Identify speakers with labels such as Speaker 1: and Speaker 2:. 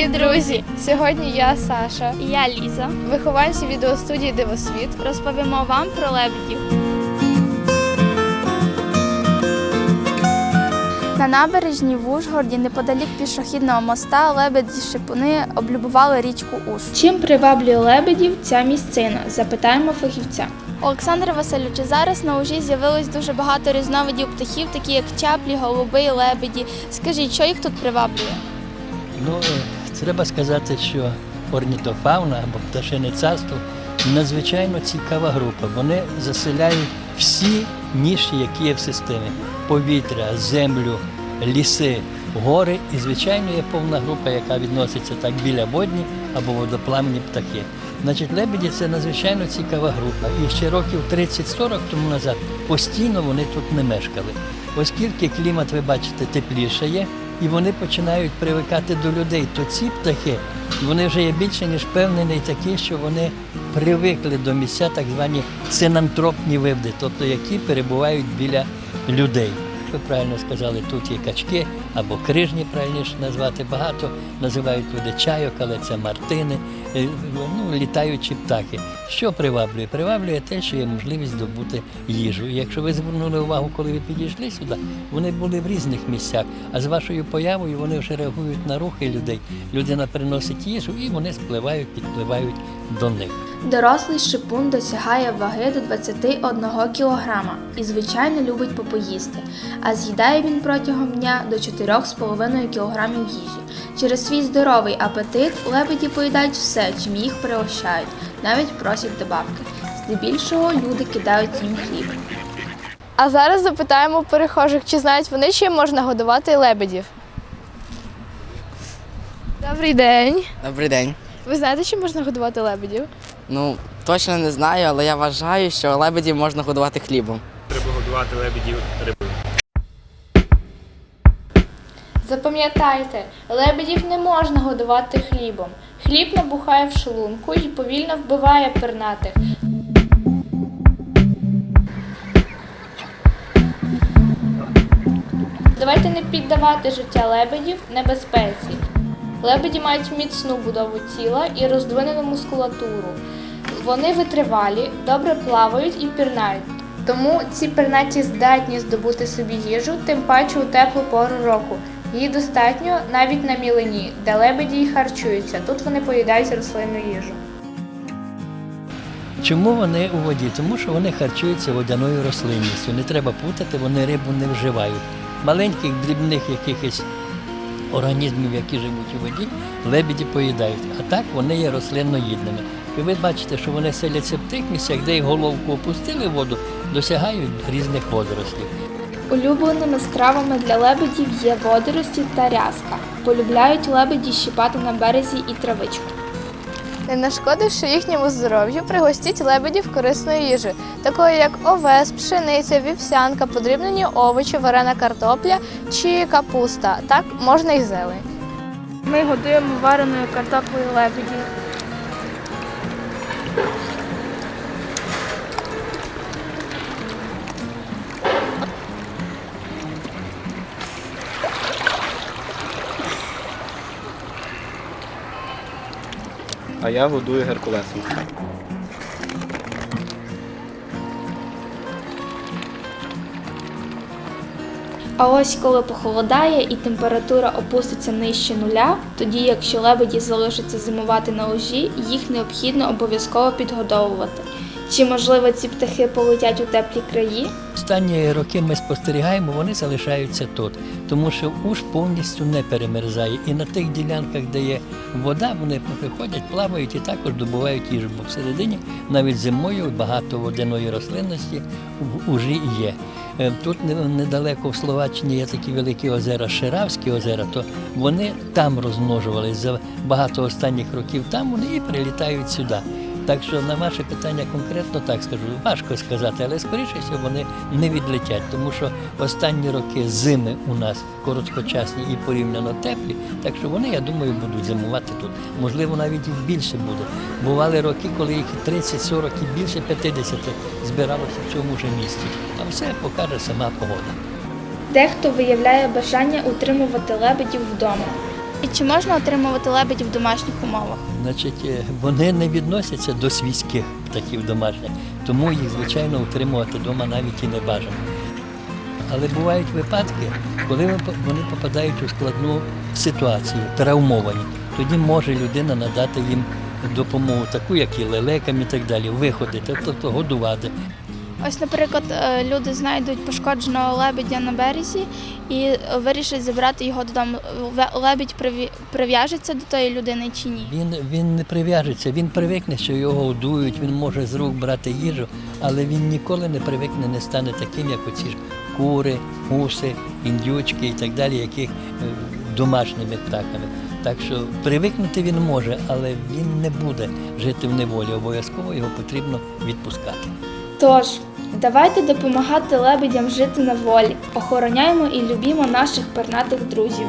Speaker 1: Привіт, друзі! Сьогодні я Саша,
Speaker 2: І Я Ліза.
Speaker 1: вихованці відеостудії Дивосвіт.
Speaker 2: Розповімо вам про лебедів. На набережній в Ужгороді, неподалік пішохідного моста, лебеді шипуни облюбували річку Уж. Чим приваблює лебедів ця місцина? Запитаємо фахівця. Олександр Васильович, зараз на ужі з'явилось дуже багато різновидів птахів, такі як чаплі, голуби, лебеді. Скажіть, що їх тут приваблює?
Speaker 3: Ну, е, треба сказати, що орнітофауна або пташине царство надзвичайно цікава група. Вони заселяють всі ніші, які є в системі: повітря, землю, ліси, гори. І, звичайно, є повна група, яка відноситься так біля водні або водоплавні птахи. Значить, лебеді це надзвичайно цікава група. І ще років 30-40 тому назад постійно вони тут не мешкали. Оскільки клімат, ви бачите, теплішає, і вони починають привикати до людей, то ці птахи вони вже є більше ніж впевнені такі, що вони привикли до місця, так звані синантропні вивди, тобто які перебувають біля людей. Ви правильно сказали, тут є качки або крижні, правильніше назвати. Багато називають люди чайок, але це мартини, ну, літаючі птахи. Що приваблює? Приваблює те, що є можливість здобути їжу. І якщо ви звернули увагу, коли ви підійшли сюди, вони були в різних місцях, а з вашою появою вони вже реагують на рухи людей. Людина приносить їжу і вони спливають, підпливають до них.
Speaker 2: Дорослий шипун досягає ваги до 21 кг і, звичайно, любить попоїсти, а з'їдає він протягом дня до 4,5 кг їжі. Через свій здоровий апетит лебеді поїдають все, чим їх пригощають, навіть просять добавки. Здебільшого люди кидають їм хліб.
Speaker 1: А зараз запитаємо перехожих, чи знають вони, чим можна годувати лебедів. Добрий день.
Speaker 4: Добрий день.
Speaker 1: Ви знаєте, чим можна годувати лебедів?
Speaker 4: Ну, точно не знаю, але я вважаю, що лебедів можна годувати хлібом.
Speaker 5: Треба годувати лебедів рибою.
Speaker 2: Запам'ятайте, лебедів не можна годувати хлібом. Хліб набухає в шлунку і повільно вбиває пернатих. Давайте не піддавати життя лебедів небезпеці. Лебеді мають міцну будову тіла і роздвинену мускулатуру. Вони витривалі, добре плавають і пірнають. Тому ці пернаті здатні здобути собі їжу, тим паче у теплу пору року. Її достатньо навіть на мілині, де лебеді й харчуються. Тут вони поїдають рослинну їжу.
Speaker 3: Чому вони у воді? Тому що вони харчуються водяною рослинністю. Не треба путати, вони рибу не вживають. Маленьких, дрібних якихось організмів, які живуть у воді, лебеді поїдають. А так вони є рослинноїдними. І ви бачите, що вони селяться в тих місцях, де їх головку опустили в воду, досягають різних водорослів.
Speaker 2: Улюбленими стравами для лебедів є водорості та рязка. Полюбляють лебеді щипати на березі і травичку.
Speaker 1: Не нашкодивши їхньому здоров'ю, пригостіть лебедів корисної їжі, такої як овес, пшениця, вівсянка, подрібнені овочі, варена картопля чи капуста. Так можна і зелень.
Speaker 2: Ми годуємо вареною картоплею лебедів.
Speaker 5: А я годую геркулесом.
Speaker 2: А ось коли похолодає і температура опуститься нижче нуля, тоді, якщо лебеді залишаться зимувати на ложі, їх необхідно обов'язково підгодовувати. Чи можливо ці птахи полетять у теплі краї?
Speaker 3: Останні роки ми спостерігаємо, вони залишаються тут, тому що уж повністю не перемерзає. І на тих ділянках, де є вода, вони приходять, плавають і також добувають їжу. Бо всередині навіть зимою багато водяної рослинності в ужі є. Е, Тут недалеко в Словаччині є такі великі озера, Ширавські озера, то вони там розмножувалися за багато останніх років там вони і прилітають сюди. Так що на ваше питання конкретно так скажу, важко сказати, але скоріше вони не відлетять, тому що останні роки зими у нас короткочасні і порівняно теплі, так що вони, я думаю, будуть зимувати тут. Можливо, навіть їх більше буде. Бували роки, коли їх 30, 40 і більше 50 збиралося в цьому ж місті. А все покаже сама погода.
Speaker 2: Дехто виявляє бажання утримувати лебедів вдома.
Speaker 1: І чи можна отримувати лебедів в домашніх умовах?
Speaker 3: Значить, е, вони не відносяться до свійських птахів домашніх, тому їх, звичайно, утримувати вдома навіть і не бажано. Але бувають випадки, коли вони попадають у складну ситуацію, травмовані. Тоді може людина надати їм допомогу, таку, як і лелекам і так далі, виходити, тобто годувати.
Speaker 1: Ось, наприклад, е, люди знайдуть пошкодженого лебедя на березі і вирішать забрати його додому. Лебідь прив'яжеться до тої людини чи ні?
Speaker 3: Він, він не прив'яжеться, він привикне, що його годують, він може з рук брати їжу, але він ніколи не привикне, не стане таким, як оці ж кури, гуси, індючки і так далі, яких е, домашніми птахами. Так що привикнути він може, але він не буде жити в неволі. Обов'язково його потрібно відпускати.
Speaker 2: Тож, давайте допомагати лебедям жити на волі, охороняємо і любімо наших пернатих друзів.